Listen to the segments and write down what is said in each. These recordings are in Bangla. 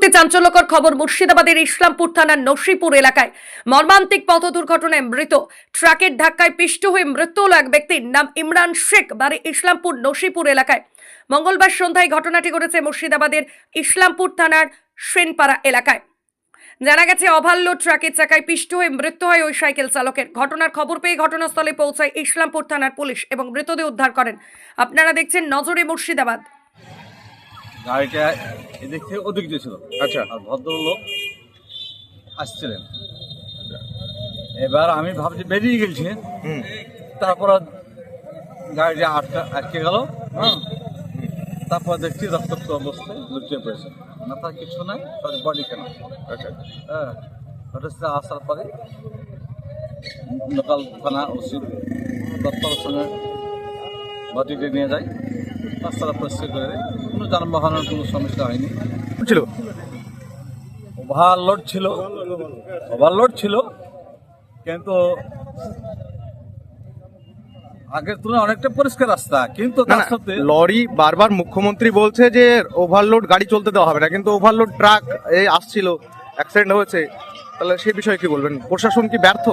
মুহূর্তে চাঞ্চল্যকর খবর মুর্শিদাবাদের ইসলামপুর থানার নসিপুর এলাকায়। মর্মান্তিক পথ দুর্ঘটনায় মৃত। ট্রাকের ধাক্কায় পিষ্ট হয়ে মৃত্যু হল এক ব্যক্তির নাম ইমরান শেখ, বাড়ি ইসলামপুর, নসিপুর এলাকায়। মঙ্গলবার সন্ধ্যায় ঘটনাটি ঘটেছে মুর্শিদাবাদের ইসলামপুর থানার সেনপাড়া এলাকায়। জানা গেছে, অভাল্য ট্রাকের চাকায় পিষ্ট হয়ে মৃত্যু হয় ওই সাইকেল চালকের। ঘটনার খবর পেয়ে ঘটনাস্থলে পৌঁছায় ইসলামপুর থানার পুলিশ এবং মৃতদেহ উদ্ধার করেন। আপনারা দেখছেন নজরে মুর্শিদাবাদ। গাড়িটা এদিক থেকে ওদিক দিয়েছিল আচ্ছা। আর ভদ্রলোক আসছিলেন এবার আমি ভাবছি বেরিয়ে গেছি। তারপর গাড়িটা আটকা আটকে গেল। হ্যাঁ তারপর দেখছি রক্তাক্ত অবস্থায় লুটিয়ে পড়েছে মাথার কিছু নাই তার বডি কেন? আচ্ছা। হ্যাঁ আসার পরে লোকাল থানা ওসি দপ্তরের সঙ্গে বডিটি নিয়ে যাই রাস্তাটা পরিষ্কার করে দেয়। কোনো যানবাহনের কোনো সমস্যা হয়নি। ছিল? ওভারলোড ছিল। ওভারলোড ছিল। কিন্তু আগের তুলনায় অনেকটা পরিষ্কার রাস্তা। কিন্তু তার সাথে লরি বারবার মুখ্যমন্ত্রী বলছে যে ওভারলোড গাড়ি চলতে দেওয়া হবে না কিন্তু ওভারলোড ট্রাক এই আসছিল অ্যাক্সিডেন্ট হয়েছে। তাহলে সেই বিষয়ে কি বলবেন? প্রশাসন কি ব্যর্থ?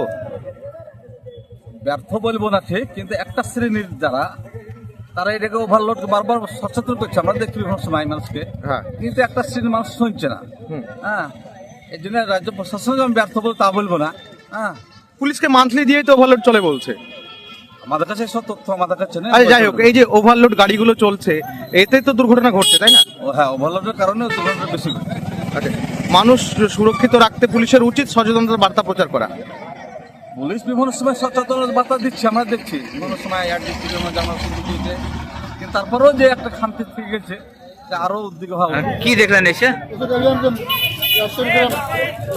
ব্যর্থ বলব না ঠিক কিন্তু একটা শ্রেণির যারা তারা এটাকে ওভারলোড বারবার সচেতন করছে। আমরা দেখি বিভিন্ন সময় মানুষকে। হ্যাঁ। কিন্তু একটা শ্রেণির মানুষ শুনছে না। হ্যাঁ। এই জন্য রাজ্য প্রশাসন আমি ব্যর্থ বলে তা বলব না। হ্যাঁ। পুলিশকে মান্থলি দিয়েই তো ওভারলোড চলে বলছে। আমাদের কাছে সব তথ্য আমাদের কাছে নেই। আরে যাই হোক এই যে ওভারলোড গাড়িগুলো চলছে এতে তো দুর্ঘটনা ঘটছে তাই না? হ্যাঁ ওভারলোডের কারণে দুর্ঘটনা বেশি ঘটছে। আচ্ছা। মানুষ সুরক্ষিত রাখতে পুলিশের উচিত সচেতনতার বার্তা প্রচার করা। পুলিশ বিভিন্ন সময় সচেতনতা বার্তা দিচ্ছে আমরা দেখছি। বিভিন্ন সময় এক ডিস্ট্রিক্টের মধ্যে আমরা শুনতে দিয়েছে কিন্তু তারপরেও যে একটা খামতি থেকে গেছে যে আরও উদ্যোগ হওয়া। কি দেখলেন এসে?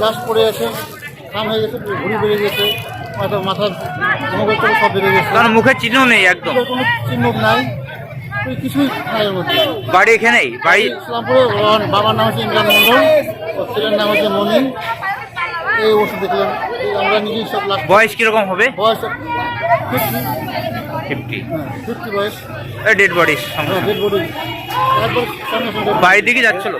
লাশ পড়ে আছে খাম হয়ে গেছে ঘুরি বেরিয়ে গেছে মাথা থেকে সব বেরিয়ে গেছে কারণ মুখের চিহ্ন নেই একদম। কোনো চিহ্ন নাই কিছুই বাড়ি এখানেই? বাড়ি ইসলামপুরে বাবার নাম হচ্ছে ইমরান মন্ডল ছেলের নাম হচ্ছে মনি এই ওষুধ দেখলাম। আমরা নিজেই সব লাশ বয়স কীরকম হবে? বয়স ফিফটি। ফিফটি ফিফটি বয়স। ডেড বডি ডেড বডি বাড়ির দিকে যাচ্ছিল?